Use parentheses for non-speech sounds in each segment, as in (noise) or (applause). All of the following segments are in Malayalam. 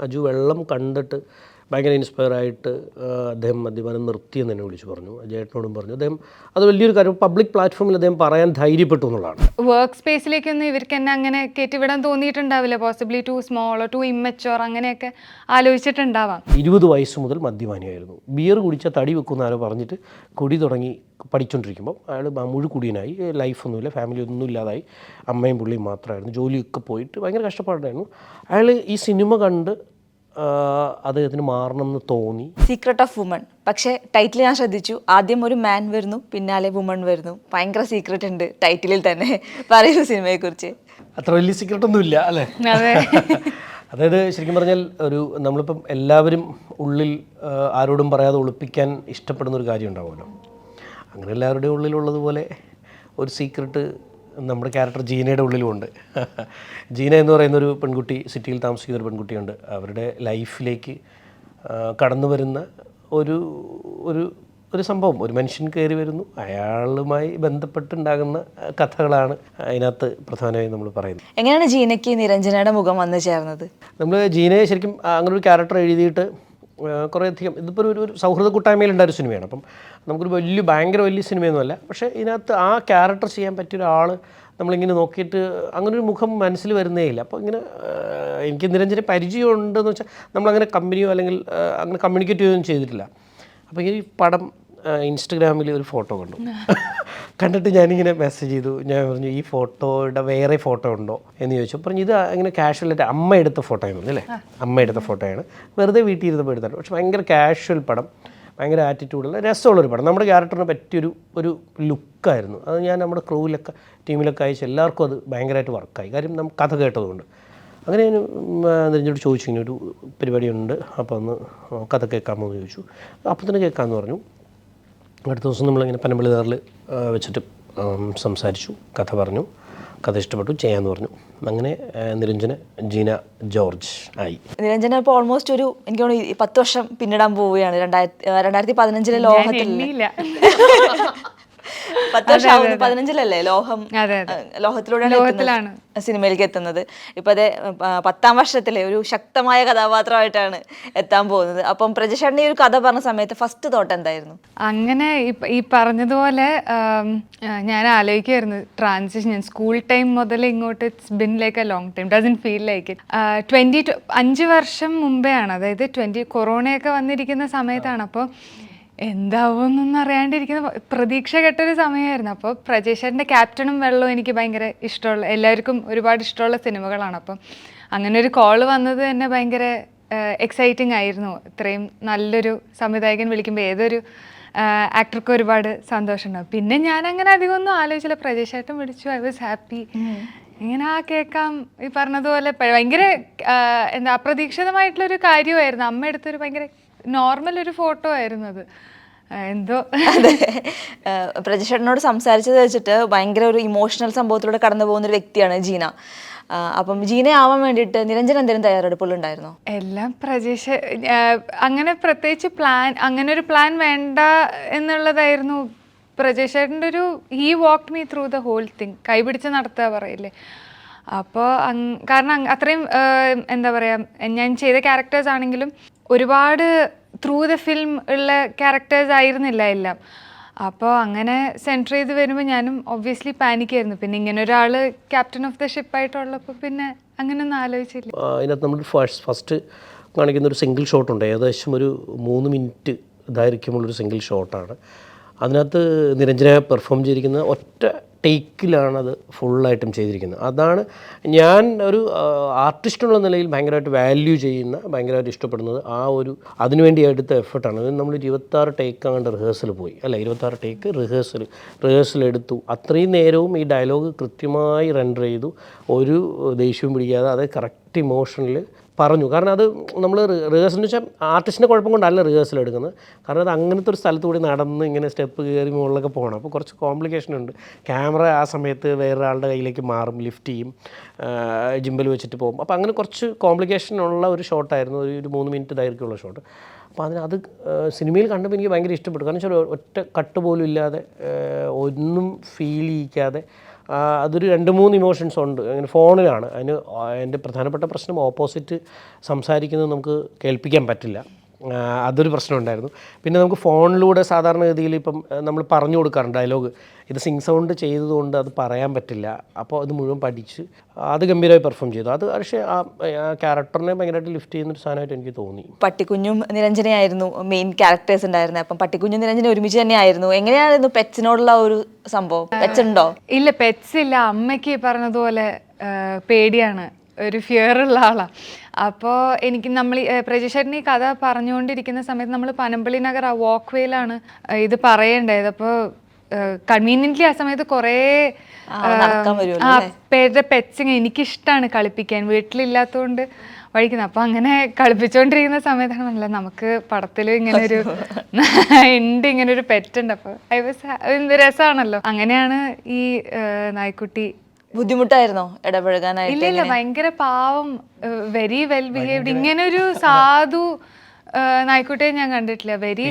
അജു വെള്ളം കണ്ടിട്ട് ഭയങ്കര ഇൻസ്പയർ ആയിട്ട് അദ്ദേഹം മദ്യപാനം നിർത്തിയെന്ന് എന്നെ വിളിച്ചു പറഞ്ഞു. ജേട്ടനോടും പറഞ്ഞു. അദ്ദേഹം അത് വലിയൊരു കാര്യം പബ്ലിക് പ്ലാറ്റ്ഫോമിൽ അദ്ദേഹം പറയാൻ ധൈര്യപ്പെട്ടു എന്നുള്ളതാണ്. വർക്ക് സ്പേസിലേക്കൊന്നും ഇവർക്ക് എന്നെ അങ്ങനെ കയറ്റിവിടാൻ തോന്നിയിട്ടുണ്ടാവില്ല. പോസിബിളി ടു സ്മോളോ ടു ഇമ്മച്ചോർ അങ്ങനെയൊക്കെ ആലോചിച്ചിട്ടുണ്ടാവാം. ഇരുപത് വയസ്സ് മുതൽ മദ്യപാനിയായിരുന്നു. ബിയർ കുടിച്ച തടി വെക്കുന്ന ആരോ പറഞ്ഞിട്ട് കുടി തുടങ്ങി പഠിച്ചുകൊണ്ടിരിക്കുമ്പോൾ അയാൾ മുഴുക്കുടിയനായി ലൈഫൊന്നുമില്ല ഫാമിലി ഒന്നും ഇല്ലാതായി അമ്മയും പുള്ളിയും മാത്രമായിരുന്നു ജോലിയൊക്കെ പോയിട്ട് ഭയങ്കര കഷ്ടപ്പാടായിരുന്നു. അയാൾ ഈ സിനിമ കണ്ട് അദ്ദേഹത്തിന് മാറണം എന്ന് തോന്നി. സീക്രട്ട് ഓഫ് വുമൺ പക്ഷേ ടൈറ്റിൽ ഞാൻ ശ്രദ്ധിച്ചു. ആദ്യം ഒരു മാൻ വരുന്നു പിന്നാലെ വുമൺ വരുന്നു. ഭയങ്കര സീക്രട്ട് ഉണ്ട് ടൈറ്റിലിൽ തന്നെ പറയുന്ന സിനിമയെക്കുറിച്ച്. അത്ര വലിയ സീക്രട്ടൊന്നും ഇല്ല അല്ലേ? അതെ. (laughs) അതായത് ശരിക്കും പറഞ്ഞാൽ ഒരു നമ്മളിപ്പം എല്ലാവരും ഉള്ളിൽ ആരോടും പറയാതെ ഒളിപ്പിക്കാൻ ഇഷ്ടപ്പെടുന്ന ഒരു കാര്യം ഉണ്ടാവുമല്ലോ. അങ്ങനെ എല്ലാവരുടെയും ഉള്ളിലുള്ളതുപോലെ ഒരു സീക്രട്ട് നമ്മുടെ ക്യാരക്ടർ ജീനയുടെ ഉള്ളിലുമുണ്ട് ജീന എന്ന് പറയുന്ന ഒരു പെൺകുട്ടി സിറ്റിയിൽ താമസിക്കുന്ന ഒരു പെൺകുട്ടിയുണ്ട്. അവരുടെ ലൈഫിലേക്ക് കടന്നു വരുന്ന ഒരു ഒരു ഒരു സംഭവം. ഒരു മനുഷ്യൻ കയറി വരുന്നു. അയാളുമായി ബന്ധപ്പെട്ടുണ്ടാകുന്ന കഥകളാണ് അതിനകത്ത് പ്രധാനമായും നമ്മൾ പറയുന്നത്. എങ്ങനെയാണ് ജീനയ്ക്ക് നിരഞ്ജനയുടെ മുഖം വന്നു ചേർന്നത്? നമ്മൾ ജീനയെ ശരിക്കും അങ്ങനെ ഒരു ക്യാരക്ടർ എഴുതിയിട്ട് ആ, കുറേ അധികം ഇതിപ്പോൾ ഒരു ഒരു സൗഹൃദ കൂട്ടായ്മയിലുണ്ടായ ഒരു സിനിമയാണ്. അപ്പം നമുക്കൊരു വലിയ ഭയങ്കര വലിയ സിനിമയൊന്നുമല്ല. പക്ഷേ ഇതിനകത്ത് ആ ക്യാരക്ടർ ചെയ്യാൻ പറ്റിയ ഒരാൾ നമ്മളിങ്ങനെ നോക്കിയിട്ട് അങ്ങനെ ഒരു മുഖം മനസ്സിൽ വരുന്നേ ഇല്ല. അപ്പോൾ ഇങ്ങനെ എനിക്ക് നിരഞ്ജന പരിചയമുണ്ടെന്ന് വെച്ചാൽ നമ്മളങ്ങനെ കമ്പനിയോ അല്ലെങ്കിൽ അങ്ങനെ കമ്മ്യൂണിക്കേറ്റ് ചെയ്യുകയൊന്നും ചെയ്തിട്ടില്ല. അപ്പോൾ ഈ പടം ഇൻസ്റ്റഗ്രാമിൽ ഒരു ഫോട്ടോ കണ്ടു. കണ്ടിട്ട് ഞാനിങ്ങനെ മെസ്സേജ് ചെയ്തു. ഞാൻ പറഞ്ഞു ഈ ഫോട്ടോയുടെ വേറെ ഫോട്ടോ ഉണ്ടോ? എന്ന് ചോദിച്ചു. പറഞ്ഞു ഇത് ഇങ്ങനെ കാഷ്വലായിട്ട് അമ്മ എടുത്ത ഫോട്ടോ ആയിരുന്നു അല്ലേ? അമ്മ എടുത്ത ഫോട്ടോയാണ്. വെറുതെ വീട്ടിൽ ഇരുന്നപ്പോൾ എടുത്താണ് പക്ഷെ ഭയങ്കര കാഷ്വൽ പടം. ഭയങ്കര ആറ്റിറ്റ്യൂഡുള്ള രസമുള്ളൊരു പടം. നമ്മുടെ ക്യാരക്ടറിന് പറ്റിയൊരു ഒരു ലുക്കായിരുന്നു അത് ഞാൻ നമ്മുടെ ക്രൂവിലൊക്കെ ടീമിലൊക്കെ അയച്ച് എല്ലാവർക്കും അത് ഭയങ്കരമായിട്ട് വർക്കായി കാര്യം നമ്മൾ കഥ കേട്ടതുകൊണ്ട്. അങ്ങനെ ഞാൻ നിരഞ്ഞോട് ചോദിച്ചു ഇങ്ങനെ ഒരു പരിപാടിയുണ്ട്. അപ്പോൾ ഒന്ന് കഥ കേൾക്കാമോ? എന്ന് ചോദിച്ചു. അപ്പം തന്നെ കേൾക്കാമെന്ന് പറഞ്ഞു. അടുത്ത ദിവസം നമ്മളിങ്ങനെ പനമ്പിളിതാറിൽ വെച്ചിട്ട് സംസാരിച്ചു കഥ പറഞ്ഞു കഥ ഇഷ്ടപ്പെട്ടു ചെയ്യാന്ന് പറഞ്ഞു. അങ്ങനെ നിരഞ്ജന ജീന ജോർജ് ആയി. നിരഞ്ജന ഇപ്പോൾ ഓൾമോസ്റ്റ് ഒരു എനിക്ക് തോന്നുന്നു പത്ത് വർഷം പിന്നിടാൻ പോവുകയാണ്. രണ്ടായിരത്തി രണ്ടായിരത്തി പതിനഞ്ചിലെ ലോഹത്തിൽ എണ്ണിയില്ല (laughs) പത്ത് വർഷം ആവുന്നു. പതിനഞ്ചിലല്ലേ ലോഹം. ലോഹത്തിലൂടെയാണ്. സിനിമയിലേക്ക് എത്തുന്നത്. ഇപ്പൊ അതെ പത്താം വർഷത്തിലെ ഒരു ശക്തമായ കഥാപാത്രമായിട്ടാണ് എത്താൻ പോകുന്നത്. അപ്പം പ്രജശേഷന്റെ ഈ ഒരു കഥ പറഞ്ഞ സമയത്ത് ഫസ്റ്റ് തോട്ട് എന്തായിരുന്നു? അങ്ങനെ ഈ പറഞ്ഞതുപോലെ ഞാൻ ആലോചിക്കുമായിരുന്നു ട്രാൻസിഷൻ ഞാൻ സ്കൂൾ ടൈം മുതൽ ഇങ്ങോട്ട് it's been like a long time doesn't feel like it twenty അഞ്ച് വർഷം മുമ്പേ ആണ് അതായത് ട്വന്റി കൊറോണയൊക്കെ വന്നിരിക്കുന്ന സമയത്താണ്. അപ്പോൾ എന്താവുമെന്നൊന്നും അറിയാണ്ടിരിക്കുന്ന പ്രതീക്ഷ കെട്ടൊരു സമയമായിരുന്നു. അപ്പോൾ പ്രജേഷേട്ടന്റെ ക്യാപ്റ്റനും വെള്ളവും എനിക്ക് ഭയങ്കര ഇഷ്ടമുള്ള എല്ലാവർക്കും ഒരുപാട് ഇഷ്ടമുള്ള സിനിമകളാണ്. അപ്പം അങ്ങനെ ഒരു കോൾ വന്നത് തന്നെ ഭയങ്കര എക്സൈറ്റിംഗ് ആയിരുന്നു. ഇത്രയും നല്ലൊരു സംവിധായകൻ വിളിക്കുമ്പോൾ ഏതൊരു ആക്ടർക്കും ഒരുപാട് സന്തോഷമുണ്ടാവും പിന്നെ ഞാൻ അങ്ങനെ അധികം ഒന്നും ആലോചിച്ചില്ല. പ്രജേഷേട്ടൻ വിളിച്ചു. ഐ വാസ് ഹാപ്പി ഇങ്ങനെ ആ കേൾക്കാം. ഈ പറഞ്ഞതുപോലെ ഭയങ്കര എന്താ അപ്രതീക്ഷിതമായിട്ടുള്ളൊരു കാര്യമായിരുന്നു. അമ്മ എടുത്തൊരു ഭയങ്കര നോർമൽ ഒരു ഫോട്ടോ ആയിരുന്നു അത് എന്തോ. അതെ. പ്രജശേട്ടനോട് സംസാരിച്ചത് വെച്ചിട്ട് ഭയങ്കര ഒരു ഇമോഷണൽ സംഭവത്തിലൂടെ കടന്നു പോകുന്ന ഒരു വ്യക്തിയാണ് ജീന. അപ്പം ജീന ആവാൻ വേണ്ടിയിട്ട് നിരഞ്ജൻ എന്തെങ്കിലും തയ്യാറെടുപ്പുകളുണ്ടായിരുന്നോ? എല്ലാം പ്രജേഷ് അങ്ങനെ പ്രത്യേകിച്ച് പ്ലാൻ അങ്ങനെ ഒരു പ്ലാൻ വേണ്ട എന്നുള്ളതായിരുന്നു പ്രജേഷേട്ടന്റെ ഒരു he walk me through the whole thing കൈപിടിച്ച് നടത്തുക പറയില്ലേ. അപ്പോൾ കാരണം അത്രയും എന്താ പറയുക ഞാൻ ചെയ്ത ക്യാരക്ടേഴ്സ് ആണെങ്കിലും ഒരുപാട് ത്രൂ ദ ഫിലിം ഉള്ള ക്യാരക്ടേഴ്സ് ആയിരുന്നില്ല എല്ലാം. അപ്പോൾ അങ്ങനെ സെന്റർ ചെയ്ത് വരുമ്പോൾ ഞാനും ഒബ്വിയസ്ലി പാനിക്കായിരുന്നു പിന്നെ ഇങ്ങനെ ഒരാൾ ക്യാപ്റ്റൻ ഓഫ് ദ ഷിപ്പ് ആയിട്ടുള്ളപ്പോൾ പിന്നെ അങ്ങനെ ഒന്നും ആലോചിച്ചില്ല അതിനകത്ത് നമ്മൾ ഫസ്റ്റ് ഫസ്റ്റ് കാണിക്കുന്ന ഒരു സിംഗിൾ ഷോട്ട് ഉണ്ട്. ഏകദേശം ഒരു മൂന്ന് മിനിറ്റ് ദൈർഘ്യമുള്ളൊരു സിംഗിൾ ഷോട്ടാണ് അതിനകത്ത് നിരഞ്ജന പെർഫോം ചെയ്തിരിക്കുന്ന ഒറ്റ ടേക്കിലാണ് അത് ഫുള്ളായിട്ടും ചെയ്തിരിക്കുന്നത്. അതാണ് ഞാൻ ഒരു ആർട്ടിസ്റ്റ് ഉള്ള നിലയിൽ ഭയങ്കരമായിട്ട് വാല്യൂ ചെയ്യുന്ന ഭയങ്കരമായിട്ട് ഇഷ്ടപ്പെടുന്നത് ആ ഒരു അതിനുവേണ്ടി എടുത്ത എഫർട്ടാണ് അത് നമ്മൾ ഇരുപത്താറ് ടേക്ക് അങ്ങോട്ട് റിഹേഴ്സൽ പോയി. അല്ല ഇരുപത്താറ് ടേക്ക് റിഹേഴ്സൽ റിഹേഴ്സൽ എടുത്തു. അത്രയും നേരവും ഈ ഡയലോഗ് കൃത്യമായി റെൻഡർ ചെയ്തു. ഒരു ദേഷ്യവും പിടിക്കാതെ അത് കറക്റ്റ് ഇമോഷനിൽ പറഞ്ഞു. കാരണം അത് നമ്മൾ റിഹേഴ്സൽ വെച്ചാൽ ആർട്ടിസ്റ്റിന്റെ കുഴപ്പം കൊണ്ടല്ല റിഹേഴ്സൽ എടുക്കുന്നത്. കാരണം അത് അങ്ങനത്തെ ഒരു സ്ഥലത്ത് കൂടി നടന്ന് ഇങ്ങനെ സ്റ്റെപ്പ് കയറി മുകളിലൊക്കെ പോകണം. അപ്പോൾ കുറച്ച് കോംപ്ലിക്കേഷൻ ഉണ്ട്. ക്യാമറ ആ സമയത്ത് വേറൊരാളുടെ കയ്യിലേക്ക് മാറും ലിഫ്റ്റ് ചെയ്യും ജിമ്പിൽ വെച്ചിട്ട് പോകും. അപ്പോൾ അങ്ങനെ കുറച്ച് കോംപ്ലിക്കേഷൻ ഉള്ള ഒരു ഷോട്ടായിരുന്നു ഒരു മൂന്ന് മിനിറ്റ് ദൈർഘ്യമുള്ള ഷോട്ട് അപ്പോൾ അതിന് അത് സിനിമയിൽ കണ്ടപ്പോൾ എനിക്ക് ഭയങ്കര ഇഷ്ടപ്പെട്ടു. കാരണം വെച്ചാൽ ഒറ്റ കട്ട് പോലും ഇല്ലാതെ ഒന്നും ഫീൽ ചെയ്യിക്കാതെ അതൊരു രണ്ട് മൂന്ന് ഇമോഷൻസ് ഉണ്ട്. അങ്ങനെ ഫോണിലാണ്. അതിന് എന്റെ പ്രധാനപ്പെട്ട പ്രശ്നം ഓപ്പോസിറ്റ് സംസാരിക്കുന്നത് നമുക്ക് കേൾപ്പിക്കാൻ പറ്റില്ല. അതൊരു പ്രശ്നം ഉണ്ടായിരുന്നു. പിന്നെ നമുക്ക് ഫോണിലൂടെ സാധാരണഗതിയിൽ ഇപ്പം നമ്മൾ പറഞ്ഞു കൊടുക്കാറുണ്ട് ഡയലോഗ്. ഇത് സിങ് സൗണ്ട് ചെയ്തതുകൊണ്ട് അത് പറയാൻ പറ്റില്ല. അപ്പോൾ അത് മുഴുവൻ പഠിച്ച് അത് ഗംഭീരമായി പെർഫോം ചെയ്തു. അത് പക്ഷേ ആ ക്യാരക്ടറിനെ ഭയങ്കരമായിട്ട് ലിഫ്റ്റ് ചെയ്യുന്ന ഒരു സാധനമായിട്ട് എനിക്ക് തോന്നി. പട്ടിക്കുഞ്ഞും നിരഞ്ജനയായിരുന്നു മെയിൻ ക്യാരക്ടേഴ്സ് ഉണ്ടായിരുന്നത്. അപ്പം പട്ടിക്കുഞ്ഞും നിരഞ്ജന ഒരുമിച്ച് തന്നെയായിരുന്നു. എങ്ങനെയായിരുന്നു പെറ്റ്സിനോടുള്ള ഒരു സംഭവം? പെറ്റ്സ് ഉണ്ടോ? ഇല്ല പെറ്റ്സ് ഇല്ല. അമ്മയ്ക്ക് പറഞ്ഞതുപോലെ പേടിയാണ്. ഒരു ഫിയർ ഉള്ള ആളാണ് അപ്പോൾ എനിക്ക് നമ്മൾ പ്രജേഷേട്ടൻ ഈ കഥ പറഞ്ഞുകൊണ്ടിരിക്കുന്ന സമയത്ത് നമ്മൾ പനമ്പള്ളി നഗർ ആ വാക്ക് വേയിലാണ് ഇത് പറയേണ്ടത്. അപ്പോൾ കൺവീനിയന്റ്ലി ആ സമയത്ത് കുറേ ആ പേരുടെ പെറ്റ്സിങ് എനിക്കിഷ്ടമാണ് കളിപ്പിക്കാൻ. വീട്ടിലില്ലാത്തതുകൊണ്ട് വഴിക്കുന്നത് അപ്പോൾ അങ്ങനെ കളിപ്പിച്ചുകൊണ്ടിരിക്കുന്ന സമയത്താണ് മനസ്സിലായത് നമുക്ക് പടത്തിൽ ഇങ്ങനെ ഒരു ഉണ്ട് (laughs) ഇങ്ങനെ ഒരു പെറ്റ് ഉണ്ട്. അപ്പോൾ ഐ വാസ് രസമാണല്ലോ അങ്ങനെയാണ് ഈ നായ്ക്കുട്ടി ബുദ്ധിമുട്ടായിരുന്നോ ഇടപഴകാനായിട്ട് ഇല്ല ഇല്ല ഭയങ്കര പാവം വെരി വെൽ ബിഹേവ്ഡ് ഇങ്ങനെ ഒരു സാധു ആ, ഞാൻ കണ്ടിട്ടില്ല. വെരി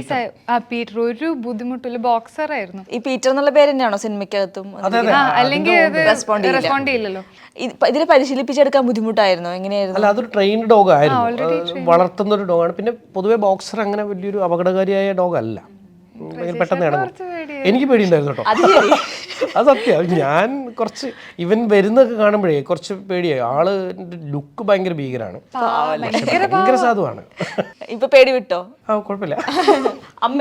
ആ പീറ്റർ. ഒരു ബുദ്ധിമുട്ടില്ല ബോക്സർ ആയിരുന്നു. ഈ പീറ്റർ എന്നുള്ള പേര് തന്നെയാണോ സിനിമയ്ക്കകത്തും? അല്ലെങ്കിൽ ഇത് റെസ്പോണ്ട് ചെയ്യില്ലല്ലോ. ഇത് പ- ഇതിനെ പരിശീലിപ്പിച്ചെടുക്കാൻ ബുദ്ധിമുട്ടായിരുന്നോ? എങ്ങനെയായിരുന്നു? അല്ല അതൊരു ട്രെയിൻഡ് ഡോഗ് ആയിരുന്നു. വളർത്തുന്ന ഒരു ഡോഗാണ് പിന്നെ പൊതുവെ ബോക്സർ അങ്ങനെ വലിയൊരു അപകടകാരിയായ ഡോഗ് അല്ല. പെട്ടെന്ന് ഇടങ്ങും എനിക്ക് പേടിയുണ്ടായിരുന്നു കേട്ടോ. അത് (laughs) സത്യം. ഞാൻ കുറച്ച് ഇവൻ വരുന്നൊക്കെ കാണുമ്പോഴേ കുറച്ച് പേടിയായി. ആൾ ലുക്ക് ഭയങ്കര ഭീകരാണ്. ഭയങ്കര സാധുവാണ്. ഇപ്പൊ പേടി വിട്ടോ? ആ കുഴപ്പമില്ല. അമ്മ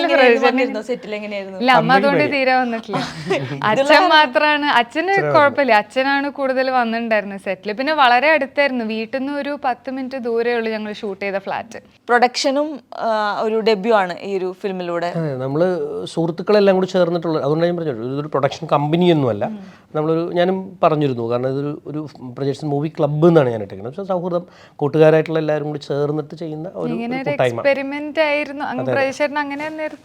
ഇല്ല. അതുകൊണ്ട് തീരെ വന്നിട്ടില്ല. (laughs) അച്ഛൻ മാത്രമാണ് അച്ഛന് കുഴപ്പമില്ല. അച്ഛനാണ് കൂടുതൽ വന്നിട്ടുണ്ടായിരുന്നത് സെറ്റിൽ പിന്നെ വളരെ അടുത്തായിരുന്നു. വീട്ടിൽ നിന്ന് ഒരു പത്ത് മിനിറ്റ് ദൂരേ ഉള്ളൂ ഞങ്ങൾ ഷൂട്ട് ചെയ്ത ഫ്ലാറ്റ് പ്രൊഡക്ഷനും ഒരു ഡെബ്യൂ ആണ് ഈ ഒരു ഫിലിമിലൂടെ അതെ നമ്മൾ സുഹൃത്തുക്കളെല്ലാം കൂടി ചേർന്നിട്ടുള്ള അതുകൊണ്ട് ഞാൻ പറഞ്ഞു ഇതൊരു പ്രൊഡക്ഷൻ കമ്പനിയൊന്നുമല്ല നമ്മളൊരു ഞാനും പറഞ്ഞിരുന്നു. കാരണം ഇതൊരു ഒരു പ്രൊജക്ഷൻ മൂവി ക്ലബ്ബ് എന്നാണ് ഞാൻ ഇട്ടേക്കുന്നത്. പക്ഷേ സൗഹൃദം കൂട്ടുകാരായിട്ടുള്ള എല്ലാവരും കൂടി ചേർന്നിട്ട് ചെയ്യുന്ന ഒരു ഒരു കൂട്ടായ്മ. എക്സ്പെരിമെന്റ്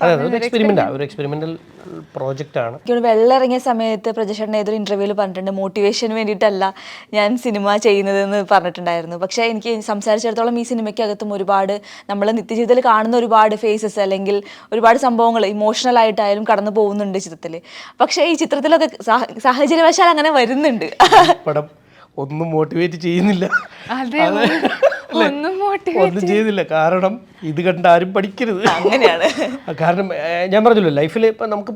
അതെ ഒരു എക്സ്പെരിമെന്റൽ പ്രോജക്റ്റ് ആണ്. വെള്ളം ഇറങ്ങിയ സമയത്ത് പ്രജേഷേട്ടൻ ഏതൊരു ഇന്റർവ്യൂവിൽ പറഞ്ഞിട്ടുണ്ട്. മോട്ടിവേഷന് വേണ്ടിയിട്ടല്ല ഞാൻ സിനിമ ചെയ്യുന്നതെന്ന് പറഞ്ഞിട്ടുണ്ടായിരുന്നു. പക്ഷേ എനിക്ക് സംസാരിച്ചിടത്തോളം ഈ സിനിമയ്ക്കകത്തും ഒരുപാട് നമ്മൾ നിത്യജീവിതത്തിൽ കാണുന്ന ഒരുപാട് ഫേസസ് അല്ലെങ്കിൽ ഒരുപാട് സംഭവങ്ങൾ ഇമോഷണൽ ആയിട്ടായാലും കടന്നു പോകുന്നുണ്ട് ചിത്രത്തിൽ പക്ഷേ ഈ ചിത്രത്തിലൊക്കെ സാഹ- സാഹചര്യവശാൽ അങ്ങനെ വരുന്നുണ്ട്. പടം ഒന്നും മോട്ടിവേറ്റ് ചെയ്യുന്നില്ല. അതെ ഒന്നും ഒന്നും ചെയ്തില്ല. കാരണം ഇത് കണ്ട് ആരും പഠിക്കരുത്. അങ്ങനെയാണ്. കാരണം ഞാൻ പറഞ്ഞല്ലോ ലൈഫിൽ ഇപ്പം നമുക്ക്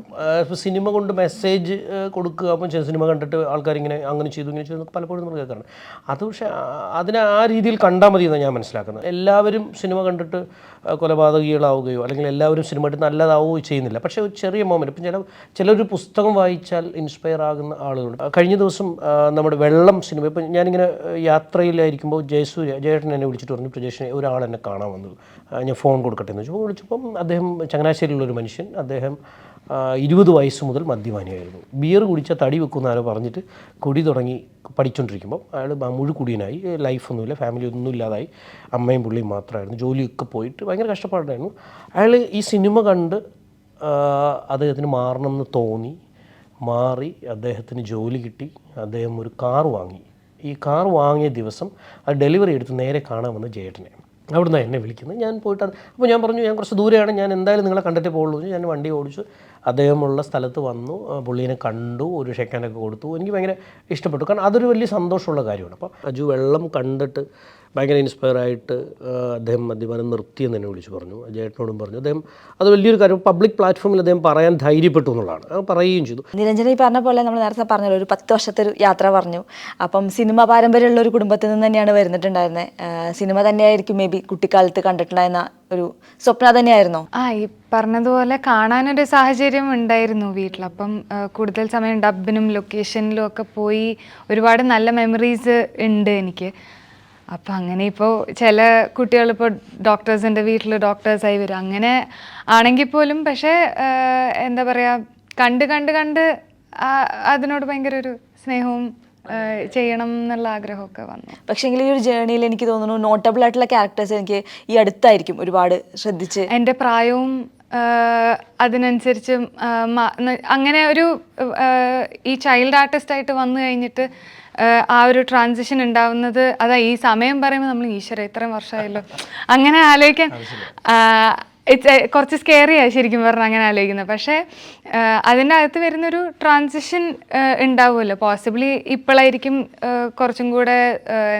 സിനിമ കൊണ്ട് മെസ്സേജ് കൊടുക്കുക അപ്പം ചില സിനിമ കണ്ടിട്ട് ആൾക്കാർ ഇങ്ങനെ അങ്ങനെ ചെയ്തു ഇങ്ങനെ ചെയ്തു പലപ്പോഴും നമ്മൾ കേൾക്കാറുണ്ട്. അത് പക്ഷേ അതിനെ ആ രീതിയിൽ കണ്ടാൽ മതി എന്നാണ് ഞാൻ മനസ്സിലാക്കുന്നത്. എല്ലാവരും സിനിമ കണ്ടിട്ട് കൊലപാതകികളാവുകയോ അല്ലെങ്കിൽ എല്ലാവരും സിനിമ കണ്ടിട്ട് നല്ലതാവുകയോ ചെയ്യുന്നില്ല. പക്ഷേ ഒരു ചെറിയ മൊമെന്റ് ഇപ്പം ചില ചിലൊരു പുസ്തകം വായിച്ചാൽ ഇൻസ്പയർ ആകുന്ന ആളുകളുണ്ട്. കഴിഞ്ഞ ദിവസം നമ്മുടെ വെള്ളം സിനിമ ഇപ്പം ഞാനിങ്ങനെ യാത്രയിലായിരിക്കുമ്പോൾ ജയസൂര്യ ജയേട്ടൻ എന്നെ വിളിച്ചിട്ട് പറഞ്ഞു പ്രജേഷിനെ ഒരാൾ എന്നെ കാണാൻ വന്നു. ഞാൻ ഫോൺ കൊടുക്കട്ടെ എന്ന് വെച്ചു വിളിച്ചപ്പം അദ്ദേഹം ചങ്ങനാശ്ശേരിയിലുള്ള ഒരു മനുഷ്യൻ. അദ്ദേഹം ഇരുപത് വയസ്സ് മുതൽ മദ്യപാനിയായിരുന്നു. ബിയർ കുടിച്ചാൽ തടി വെക്കുന്ന ആരോ പറഞ്ഞിട്ട് കുടി തുടങ്ങി പഠിച്ചുകൊണ്ടിരിക്കുമ്പോൾ അയാൾ മുഴുക്കുടിയനായി ലൈഫൊന്നുമില്ല ഫാമിലി ഒന്നും ഇല്ലാതായി. അമ്മയും പുള്ളിയും മാത്രമായിരുന്നു. ജോലിയൊക്കെ പോയിട്ട് ഭയങ്കര കഷ്ടപ്പാടായിരുന്നു അയാൾ ഈ സിനിമ കണ്ട് അദ്ദേഹത്തിന് മാറണമെന്ന് തോന്നി. മാറി അദ്ദേഹത്തിന് ജോലി കിട്ടി. അദ്ദേഹം ഒരു കാർ വാങ്ങി. ഈ കാർ വാങ്ങിയ ദിവസം അത് ഡെലിവറി എടുത്ത് നേരെ കാണാൻ വന്ന ജേട്ടനെ അവിടുന്ന് എന്നെ വിളിക്കുന്നത് ഞാൻ പോയിട്ട് അപ്പോൾ ഞാൻ പറഞ്ഞു ഞാൻ കുറച്ച് ദൂരെയാണ്. ഞാൻ എന്തായാലും നിങ്ങളെ കണ്ടിട്ട് പോകുള്ളൂ ഞാൻ വണ്ടി ഓടിച്ചു. അദ്ദേഹമുള്ള സ്ഥലത്ത് വന്നു പുള്ളീനെ കണ്ടു ഒരു ഷെക്കാനൊക്കെ കൊടുത്തു. എനിക്ക് ഭയങ്കര ഇഷ്ടപ്പെട്ടു. കാരണം അതൊരു വലിയ സന്തോഷമുള്ള കാര്യമാണ്. അപ്പോൾ അജു വെള്ളം കണ്ടിട്ട് ഭയങ്കര ഇൻസ്പയർ ആയിട്ട് അദ്ദേഹം മദ്യപാനം നിർത്തിയെന്ന് എന്നെ വിളിച്ചു പറഞ്ഞു. ജേട്ടനോടും പറഞ്ഞു. അദ്ദേഹം അത് വലിയൊരു കാര്യം പബ്ലിക് പ്ലാറ്റ്ഫോമിൽ അദ്ദേഹം പറയാൻ ധൈര്യപ്പെട്ടു എന്നുള്ളതാണ്. അത് പറയുകയും ചെയ്തു. നിരഞ്ജന ഈ പറഞ്ഞ പോലെ നമ്മൾ നേരത്തെ പറഞ്ഞല്ലോ ഒരു പത്ത് വർഷത്തെ ഒരു യാത്ര പറഞ്ഞു. അപ്പം സിനിമ പാരമ്പര്യമുള്ള ഒരു കുടുംബത്തിൽ നിന്ന് തന്നെയാണ് വരുന്നിട്ടുണ്ടായിരുന്നത് സിനിമ തന്നെയായിരിക്കും മേ ബി കുട്ടിക്കാലത്ത് കണ്ടിട്ടുണ്ടായിരുന്ന ഒരു സ്വപ്ന തന്നെയായിരുന്നോ. ആ ഈ പറഞ്ഞതുപോലെ കാണാനൊരു സാഹചര്യം ഉണ്ടായിരുന്നു വീട്ടിൽ. അപ്പം കൂടുതൽ സമയം ഡബിനും ലൊക്കേഷനിലും ഒക്കെ പോയി ഒരുപാട് നല്ല മെമ്മറീസ് ഉണ്ട് എനിക്ക്. അപ്പം അങ്ങനെ ഇപ്പോൾ ചില കുട്ടികൾ ഇപ്പോൾ ഡോക്ടേഴ്സിന്റെ വീട്ടിൽ ഡോക്ടേഴ്സായി വരും. അങ്ങനെ ആണെങ്കിൽ പോലും പക്ഷേ എന്താ പറയുക കണ്ട് കണ്ട് കണ്ട് അതിനോട് ഭയങ്കര ഒരു സ്നേഹവും ചെയ്യണം എന്നുള്ള ആഗ്രഹമൊക്കെ വന്നു. പക്ഷേ ഈ ഒരു ജേർണിയിൽ എനിക്ക് തോന്നുന്നു നോട്ടബിൾ ആയിട്ടുള്ള ക്യാരക്ടേഴ്സ് എനിക്ക് ഈ അടുത്തായിരിക്കും ഒരുപാട് ശ്രദ്ധിച്ച്. എന്റെ പ്രായവും അതിനനുസരിച്ച് അങ്ങനെ ഒരു ഈ ചൈൽഡ് ആർട്ടിസ്റ്റ് ആയിട്ട് വന്നു കഴിഞ്ഞിട്ട് ആ, ഒരു ട്രാൻസിഷൻ ഉണ്ടാവുന്നത് അതാ ഈ സമയം പറയുമ്പോൾ നമ്മൾ ഈശ്വര ഇത്രയും വർഷമായല്ലോ. അങ്ങനെ ആലോചിക്കാൻ ഇറ്റ്സ് കുറച്ച് സ്കെയറിയാണ് ശരിക്കും പറഞ്ഞാൽ അങ്ങനെ ആലോചിക്കുന്നത്. പക്ഷേ അതിന്റെ അകത്ത് വരുന്നൊരു ട്രാൻസിഷൻ ഉണ്ടാവുമല്ലോ. പോസിബിളി ഇപ്പോഴായിരിക്കും കുറച്ചും കൂടെ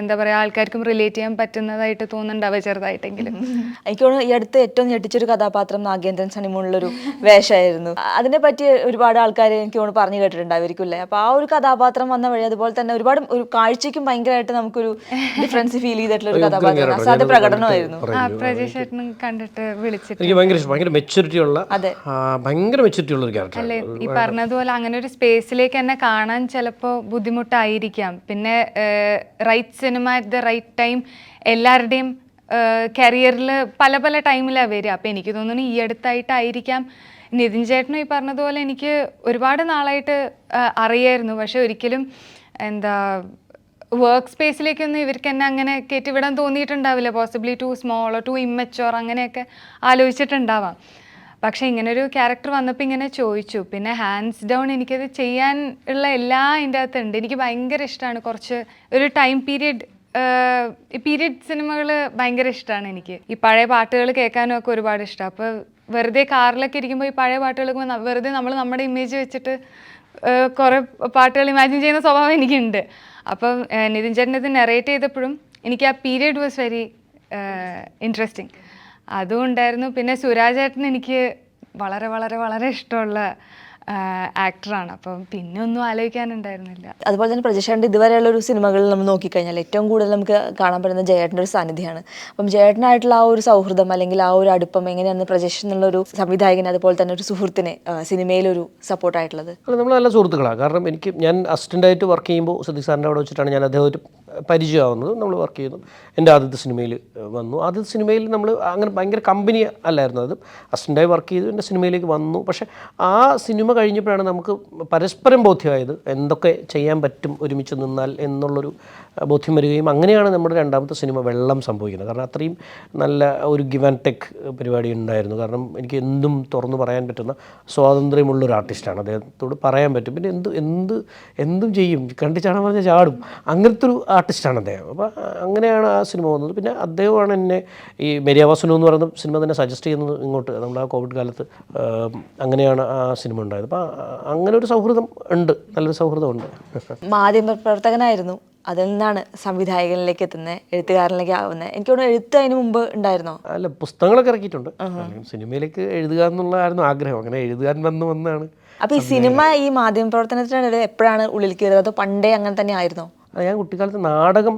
എന്താ പറയുക ആൾക്കാർക്കും റിലേറ്റ് ചെയ്യാൻ പറ്റുന്നതായിട്ട് തോന്നുന്നുണ്ടാവുക ചെറുതായിട്ടെങ്കിലും. (laughs) എനിക്ക് തോന്നുന്നു ഈ അടുത്ത് ഏറ്റവും ഞെട്ടിച്ചൊരു കഥാപാത്രം നാഗേന്ദ്രൻ സണിമുള്ളൊരു വേഷമായിരുന്നു. അതിനെ പറ്റി ഒരുപാട് ആൾക്കാർ എനിക്ക് തോന്നുന്നു പറഞ്ഞു കേട്ടിട്ടുണ്ടായിരിക്കും അല്ലേ? അപ്പോൾ ആ ഒരു കഥാപാത്രം വന്ന വഴി അതുപോലെ തന്നെ ഒരുപാട് ഒരു കാഴ്ചയ്ക്കും ഭയങ്കരമായിട്ട് നമുക്കൊരു ഡിഫറൻസ് ഫീൽ ചെയ്തിട്ടുള്ള ഒരു കഥാപാത്രം. അത് പ്രകടനമായിരുന്നു. ആ പ്രജേഷ് ചേട്ടനും കണ്ടിട്ട് വിളിച്ചിട്ട് എനിക്ക് ഭയങ്കര ഇഷ്ടം. ഭയങ്കര മെച്യൂരിറ്റി ഉള്ള ഭയങ്കര മെച്യൂരിറ്റി ഉള്ള ഒരു ക്യാരക്ടർ അല്ലേ ഈ പറഞ്ഞതുപോലെ അങ്ങനെ ഒരു സ്പേസിലേക്ക് എന്നെ കാണാൻ ചിലപ്പോൾ ബുദ്ധിമുട്ടായിരിക്കാം. പിന്നെ right cinema at the right time എല്ലാവരുടെയും കരിയറിൽ പല പല ടൈമിലാണ് വരിക. അപ്പം എനിക്ക് തോന്നുന്നു ഈ അടുത്തായിട്ടായിരിക്കാം. നിതിൻ ചേട്ടനും ഈ പറഞ്ഞതുപോലെ എനിക്ക് ഒരുപാട് നാളായിട്ട് അറിയായിരുന്നു. പക്ഷെ ഒരിക്കലും എന്താ വർക്ക് സ്പേസിലേക്കൊന്നും ഇവർക്ക് എന്നെ അങ്ങനെ കയറ്റിവിടാൻ തോന്നിയിട്ടുണ്ടാവില്ല. പോസിബിളി ടു സ്മോളോ ടു ഇമ്മച്ചോർ അങ്ങനെയൊക്കെ ആലോചിച്ചിട്ടുണ്ടാവാം. പക്ഷേ ഇങ്ങനൊരു ക്യാരക്ടർ വന്നപ്പോൾ ഇങ്ങനെ ചോദിച്ചു. പിന്നെ ഹാൻഡ്സ് ഡൗൺ എനിക്കത് ചെയ്യാൻ ഉള്ള എല്ലാ അതിന്റെ അകത്തുണ്ട് എനിക്ക് ഭയങ്കര ഇഷ്ടമാണ് കുറച്ച് ഒരു ടൈം പീരീഡ് ഈ പീരിയഡ് സിനിമകൾ ഭയങ്കര ഇഷ്ടമാണ് എനിക്ക്. ഈ പഴയ പാട്ടുകൾ കേൾക്കാനും ഒക്കെ ഒരുപാട് ഇഷ്ടമാണ് അപ്പോൾ വെറുതെ കാറിലൊക്കെ ഇരിക്കുമ്പോൾ ഈ പഴയ പാട്ടുകൾ വെറുതെ നമ്മൾ നമ്മുടെ ഇമേജ് വെച്ചിട്ട് കുറേ പാട്ടുകൾ ഇമാജിൻ ചെയ്യുന്ന സ്വഭാവം എനിക്കുണ്ട്. അപ്പം നിതിൻ ചേട്ടൻ ഇത് നെറേറ്റ് ചെയ്തപ്പോഴും എനിക്ക് ആ പീരിയഡ് വാസ് വെരി ഇൻട്രസ്റ്റിംഗ് അതും ഉണ്ടായിരുന്നു. പിന്നെ സുരാജേട്ടൻ എനിക്ക് വളരെ വളരെ വളരെ ഇഷ്ടമുള്ള ആക്ടറാണ് അപ്പം പിന്നെ ഒന്നും ആലോചിക്കാനുണ്ടായിരുന്നില്ല. അതുപോലെ തന്നെ പ്രജേഷേട്ടന്റെ ഇതുവരെയുള്ള ഒരു സിനിമകളിൽ നമ്മൾ നോക്കിക്കഴിഞ്ഞാൽ ഏറ്റവും കൂടുതൽ നമുക്ക് കാണാൻ പറ്റുന്ന ജയേട്ടന്റെ ഒരു സാന്നിധ്യമാണ്. അപ്പം ജയേട്ടനായിട്ടുള്ള ആ ഒരു സൗഹൃദം അല്ലെങ്കിൽ ആ ഒരു അടുപ്പം എങ്ങനെയാണ് പ്രജേഷ് എന്നുള്ള ഒരു സംവിധായകൻ അതുപോലെ തന്നെ ഒരു സുഹൃത്തിനെ സിനിമയിലൊരു സപ്പോർട്ടായിട്ടുള്ളത്? അല്ല നമ്മൾ നല്ല സുഹൃത്തുക്കളാണ്. കാരണം എനിക്ക് ഞാൻ അസിസ്റ്റന്റായിട്ട് വർക്ക് ചെയ്യുമ്പോൾ സതീഷ് സാറിന്റെ അവിടെ വെച്ചിട്ടാണ് ഞാൻ അദ്ദേഹമായിട്ട് പരിചയമാവുന്നത്. നമ്മൾ വർക്ക് ചെയ്യുന്നു. എന്റെ ആദ്യത്തെ സിനിമയിൽ വന്നു. ആദ്യത്തെ സിനിമയിൽ നമ്മൾ അങ്ങനെ ഭയങ്കര കമ്പനി അല്ലായിരുന്നു. അത് അസിസ്റ്റന്റായി വർക്ക് ചെയ്തു. എന്റെ സിനിമയിലേക്ക് വന്നു. പക്ഷേ ആ സിനിമ കഴിഞ്ഞപ്പോഴാണ് നമുക്ക് പരസ്പരം ബോധ്യമായത് എന്തൊക്കെ ചെയ്യാൻ പറ്റും ഒരുമിച്ച് നിന്നാൽ എന്നുള്ളൊരു ബോധ്യം വരികയും അങ്ങനെയാണ് നമ്മുടെ രണ്ടാമത്തെ സിനിമ വെള്ളം സംഭവിക്കുന്നത്. കാരണം അത്രയും നല്ല ഒരു ഗിവ് ആൻഡ് ടെക് പരിപാടി ഉണ്ടായിരുന്നു. കാരണം എനിക്ക് എന്തും തുറന്നു പറയാൻ പറ്റുന്ന സ്വാതന്ത്ര്യമുള്ള ഒരു ആർട്ടിസ്റ്റാണ്. അദ്ദേഹത്തോട് പറയാൻ പറ്റും. പിന്നെ എന്ത് എന്ത് എന്തും ചെയ്യും. കണ്ടി ചാടാൻ പറഞ്ഞാൽ ചാടും. അങ്ങനത്തെ ഒരു ആർട്ടിസ്റ്റാണ് അദ്ദേഹം. അപ്പോൾ അങ്ങനെയാണ് ആ സിനിമ വന്നത്. പിന്നെ അദ്ദേഹമാണ് എന്നെ ഈ മെരിയാവാസനു എന്ന് പറയുന്ന സിനിമ തന്നെ സജസ്റ്റ് ചെയ്യുന്നത് ഇങ്ങോട്ട്. നമ്മൾ ആ കോവിഡ് കാലത്ത് അങ്ങനെയാണ് ആ സിനിമ ഉണ്ടായത്. അപ്പോൾ അങ്ങനെ ഒരു സൗഹൃദം ഉണ്ട്. നല്ലൊരു സൗഹൃദം ഉണ്ട്. മാധ്യമ പ്രവർത്തകനായിരുന്നു. അതിൽ നിന്നാണ് സംവിധായകനിലേക്ക് എത്തുന്നത് എഴുത്തുകാരനിലേക്ക് ആവുന്നത് എനിക്ക് തോന്നുന്നു എഴുത്ത് അതിന് മുമ്പ് ഉണ്ടായിരുന്നോ? അല്ല പുസ്തകങ്ങളൊക്കെ ഇറക്കിയിട്ടുണ്ട്. സിനിമയിലേക്ക് എഴുതുക എന്നുള്ളതായിരുന്നു ആഗ്രഹം. അങ്ങനെ എഴുതാൻ വന്ന് വന്നാണ് അപ്പൊ ഈ സിനിമ ഈ മാധ്യമ പ്രവർത്തനത്തിനിടയിൽ എപ്പോഴാണ് ഉള്ളിൽ കയറിയത് അതോ പണ്ടേ അങ്ങനെ തന്നെ ആയിരുന്നോ? ഞാൻ കുട്ടിക്കാലത്ത് നാടകം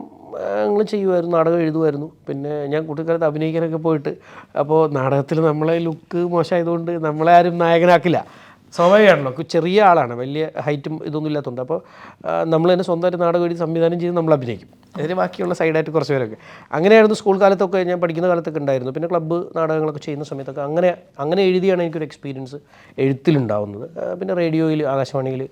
ഞങ്ങൾ ചെയ്യുമായിരുന്നു. നാടകം എഴുതുമായിരുന്നു. പിന്നെ ഞാൻ കുട്ടിക്കാലത്ത് അഭിനയിക്കാനൊക്കെ പോയിട്ട് അപ്പോൾ നാടകത്തിൽ നമ്മളെ ലുക്ക് മോശമായതുകൊണ്ട് നമ്മളെ ആരും നായകനാക്കില്ല. സ്വാഭാവികമാണല്ലോ. ചെറിയ ആളാണ്. വലിയ ഹൈറ്റും ഇതൊന്നും ഇല്ലാത്തതുകൊണ്ട്. അപ്പോൾ നമ്മൾ തന്നെ സ്വന്തമായിട്ട് നാടകം എഴുതി സംവിധാനം ചെയ്ത് നമ്മൾ അഭിനയിക്കും. അതിന് ബാക്കിയുള്ള സൈഡായിട്ട് കുറച്ച് പേരൊക്കെ. അങ്ങനെയായിരുന്നു സ്കൂൾ കാലത്തൊക്കെ ഞാൻ പഠിക്കുന്ന കാലത്തൊക്കെ ഉണ്ടായിരുന്നു. പിന്നെ ക്ലബ്ബ് നാടകങ്ങളൊക്കെ ചെയ്യുന്ന സമയത്തൊക്കെ അങ്ങനെ അങ്ങനെ എഴുതിയാണ് എനിക്കൊരു എക്സ്പീരിയൻസ് എഴുത്തിലുണ്ടാവുന്നത്. പിന്നെ റേഡിയോയിൽ ആകാശവാണിയിൽ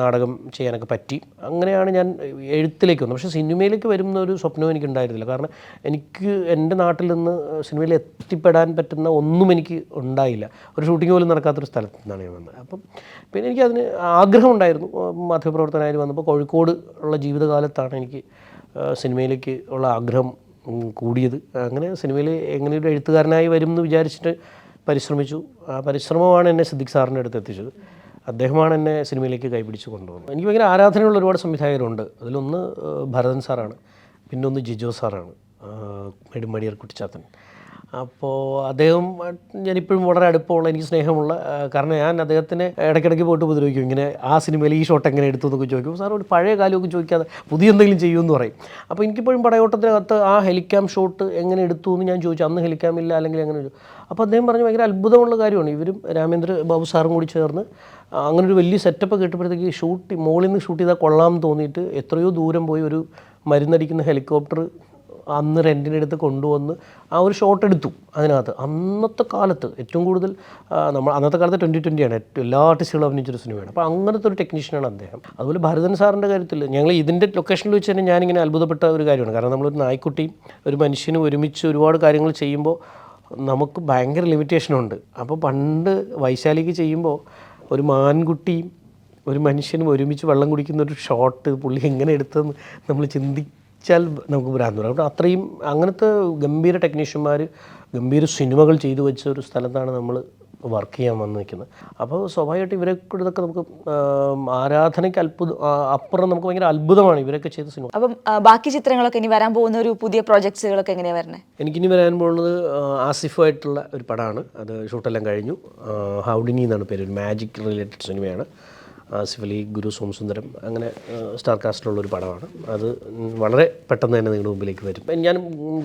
നാടകം ചെയ്യാനൊക്കെ പറ്റി. അങ്ങനെയാണ് ഞാൻ എഴുത്തിലേക്ക് വന്നത്. പക്ഷേ സിനിമയിലേക്ക് വരുന്ന ഒരു സ്വപ്നം എനിക്ക് ഉണ്ടായിരുന്നില്ല കാരണം എനിക്ക് എന്റെ നാട്ടിൽ നിന്ന് സിനിമയിൽ എത്തിപ്പെടാൻ പറ്റുന്ന ഒന്നും എനിക്ക് ഉണ്ടായില്ല. ഒരു ഷൂട്ടിംഗ് പോലും നടക്കാത്തൊരു സ്ഥലത്ത് നിന്നാണ് ഞാൻ വന്നത്. അപ്പം പിന്നെ എനിക്ക് അതിന് ആഗ്രഹം ഉണ്ടായിരുന്നു വന്നപ്പോൾ കോഴിക്കോട് ഉള്ള ജീവിതകാലത്താണ് എനിക്ക് സിനിമയിലേക്ക് ഉള്ള ആഗ്രഹം കൂടിയത്. അങ്ങനെ സിനിമയിൽ എങ്ങനെ ഒരു എഴുത്തുകാരനായി വരും എന്ന് വിചാരിച്ചിട്ട് പരിശ്രമിച്ചു. ആ പരിശ്രമമാണ് എന്നെ സിദ്ദിഖ് സാറിന്റെ അടുത്ത് എത്തിച്ചത്. അദ്ദേഹമാണ് എന്നെ സിനിമയിലേക്ക് കൈപിടിച്ച് കൊണ്ടുപോകുന്നത് എനിക്ക് ഭയങ്കര ആരാധനയുള്ള ഒരുപാട് സംവിധായകരുണ്ട്. അതിലൊന്ന് ഭരതൻ സാറാണ്. പിന്നെ ഒന്ന് ജിജോ സാറാണ്. മെടിമടിയർ കുട്ടിച്ചാത്തൻ. അപ്പോൾ അദ്ദേഹം ഞാനിപ്പോഴും വളരെ അടുപ്പമുള്ള എനിക്ക് സ്നേഹമുള്ള കാരണം ഞാൻ അദ്ദേഹത്തിന് ഇടയ്ക്കിടയ്ക്ക് പോയിട്ട് ഉപദ്രവിക്കും. ഇങ്ങനെ ആ സിനിമയിൽ ഈ ഷോട്ട് എങ്ങനെ എടുത്തു എന്നൊക്കെ ചോദിക്കും. സാർ ഒരു പഴയ കാലമൊക്കെ ചോദിക്കാതെ പുതിയ എന്തെങ്കിലും ചെയ്യുമെന്ന് പറയും. അപ്പോൾ എനിക്കിപ്പോഴും പടയോട്ടത്തിനകത്ത് ആ ഹെലിക്യാം ഷോട്ട് എങ്ങനെ എടുത്തു എന്ന് ഞാൻ ചോദിച്ചു. അന്ന് ഹെലിക്യാം ഇല്ല അല്ലെങ്കിൽ ചോദിച്ചു അപ്പോൾ അദ്ദേഹം പറഞ്ഞ് ഭയങ്കര അത്ഭുതമുള്ള കാര്യമാണ്. ഇവരും രാമേന്ദ്ര ബാബു സാറും കൂടി ചേർന്ന് അങ്ങനെ ഒരു വലിയ സെറ്റപ്പ് കേട്ടപ്പോഴത്തേക്ക് ഷൂട്ട് മുകളിൽ നിന്ന് ഷൂട്ട് ചെയ്താൽ കൊള്ളാം തോന്നിയിട്ട് എത്രയോ ദൂരം പോയി ഒരു മരുന്നടിക്കുന്ന ഹെലികോപ്റ്റർ അന്ന് റെന്റിനെടുത്ത് കൊണ്ടുവന്ന് ആ ഒരു ഷോട്ട് എടുത്തു അതിനകത്ത്. അന്നത്തെ കാലത്ത് ഏറ്റവും കൂടുതൽ നമ്മൾ അന്നത്തെ കാലത്ത് ട്വന്റി ട്വന്റിയാണ് എല്ലാ ആർട്ടിസ്റ്റുകളും അഭിനയിച്ചൊരു സിനിമയാണ് അപ്പോൾ അങ്ങനത്തെ ഒരു ടെക്നീഷ്യനാണ് അദ്ദേഹം. അതുപോലെ ഭരതൻ സാറിന്റെ കാര്യത്തിൽ ഞങ്ങൾ ഇതിന്റെ ലൊക്കേഷനിൽ വെച്ച് തന്നെ ഞാനിങ്ങനെ അത്ഭുതപ്പെട്ട ഒരു കാര്യമാണ്. കാരണം നമ്മളൊരു നായ്ക്കുട്ടിയും ഒരു മനുഷ്യനും ഒരുമിച്ച് ഒരുപാട് കാര്യങ്ങൾ ചെയ്യുമ്പോൾ നമുക്ക് ഭയങ്കര ലിമിറ്റേഷനുണ്ട് അപ്പോൾ പണ്ട് വൈശാലിക്ക് ചെയ്യുമ്പോൾ ഒരു മാൻകുട്ടിയും ഒരു മനുഷ്യനും ഒരുമിച്ച് വെള്ളം കുടിക്കുന്ന ഒരു ഷോട്ട് പുള്ളി എങ്ങനെ എടുത്തതെന്ന് നമ്മൾ ചിന്തിച്ചാൽ നമുക്ക് ഭ്രാന്ത് വരും അപ്പോൾ അത്രയും അങ്ങനത്തെ ഗംഭീര ടെക്നീഷ്യന്മാർ ഗംഭീര സിനിമകൾ ചെയ്തു വെച്ച ഒരു സ്ഥലത്താണ് നമ്മൾ വർക്ക് ചെയ്യാൻ വന്നു നിൽക്കുന്നത് അപ്പോൾ സ്വാഭാവികമായിട്ട് ഇവരെ കൂടെ ഇതൊക്കെ നമുക്ക് ആരാധനയ്ക്ക് അത്ഭുതം അപ്പുറം നമുക്ക് ഭയങ്കര അത്ഭുതമാണ് ഇവരൊക്കെ ചെയ്ത സിനിമ. അപ്പം ബാക്കി ചിത്രങ്ങളൊക്കെ ഇനി വരാൻ പോകുന്ന ഒരു പുതിയ പ്രോജക്ട്സുകളൊക്കെ എങ്ങനെയാ വരണേ? എനിക്കിനി വരാൻ പോകുന്നത് ആസിഫായിട്ടുള്ള ആസിഫുമായിട്ടുള്ള ഒരു പടമാണ്. അത് ഷൂട്ടെല്ലാം കഴിഞ്ഞു. ഹൗഡിനി എന്നാണ് പേര്. ഒരു മാജിക് റിലേറ്റഡ് സിനിമയാണ്. ആസിഫ് അലി ഗുരു സോമസുന്ദരം അങ്ങനെ സ്റ്റാർ കാസ്റ്റിലുള്ള ഒരു പടമാണ്. അത് വളരെ പെട്ടെന്ന് തന്നെ നിങ്ങളുടെ മുമ്പിലേക്ക് വരും. ഞാൻ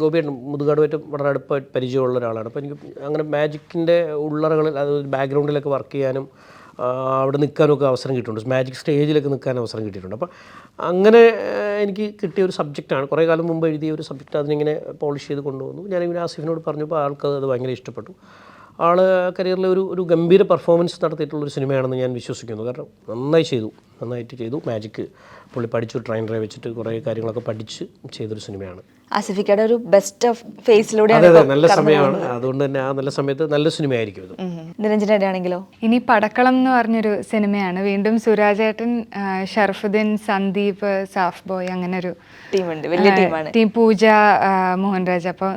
ഗോപിയായിട്ട് മുതുകാടുമായിട്ട് വളരെ അടുപ്പ പരിചയമുള്ള ഒരാളാണ്. അപ്പോൾ എനിക്ക് അങ്ങനെ മാജിക്കിന്റെ ഉള്ളറകളിൽ അത് ബാക്ക്ഗ്രൗണ്ടിലൊക്കെ വർക്ക് ചെയ്യാനും അവിടെ നിൽക്കാനൊക്കെ അവസരം കിട്ടിയിട്ടുണ്ട്. മാജിക് സ്റ്റേജിലൊക്കെ നിൽക്കാൻ അവസരം കിട്ടിയിട്ടുണ്ട്. അപ്പോൾ അങ്ങനെ എനിക്ക് കിട്ടിയ ഒരു സബ്ജക്റ്റാണ്. കുറേ കാലം മുമ്പ് എഴുതിയ ഒരു സബ്ജക്റ്റ് അതിനിങ്ങനെ പോളിഷ് ചെയ്ത് കൊണ്ടുവന്നു. ഞാനിങ്ങനെ ആസിഫിനോട് പറഞ്ഞപ്പോൾ ആൾക്ക് അത് ഭയങ്കര ഇഷ്ടപ്പെട്ടു. ആൾ കരിയറിൽ ഒരു ഒരു ഗംഭീര പെർഫോമൻസ് നടത്തിയിട്ടുള്ളൊരു സിനിമയാണെന്ന് ഞാൻ വിശ്വസിക്കുന്നു. കാരണം നന്നായി ചെയ്തു. നന്നായിട്ട് ചെയ്തു. മാജിക്ക് പുള്ളി പഠിച്ചു ട്രെയിൻ ഡ്രൈവ് വെച്ചിട്ട് കുറേ കാര്യങ്ങളൊക്കെ പഠിച്ച് ചെയ്തൊരു സിനിമയാണ്. ആസിഫിക്കയുടെ ഒരു ബെസ്റ്റ് ഓഫ് അതെ അതെ. നല്ല സമയമാണ്. അതുകൊണ്ട് തന്നെ ആ നല്ല സമയത്ത് നല്ല സിനിമയായിരിക്കും ഇത്. നിരഞ്ജനയുടെ ആണെങ്കിലോ ഇനി പടക്കളം എന്ന് പറഞ്ഞൊരു സിനിമയാണ്. വീണ്ടും സുരാജേട്ടൻ ഷർഫുദ്ദീൻ സന്ദീപ് സാഫ് ബോയ് അങ്ങനെ ഒരു ടീമുണ്ട്. വലിയ ടീമാണ്. ടീം പൂജ മോഹൻരാജ്. അപ്പോൾ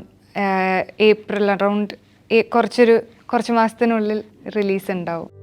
ഏപ്രിൽ അറൗണ്ട് കുറച്ചൊരു കുറച്ച് മാസത്തിനുള്ളിൽ റിലീസ് ഉണ്ടാവും.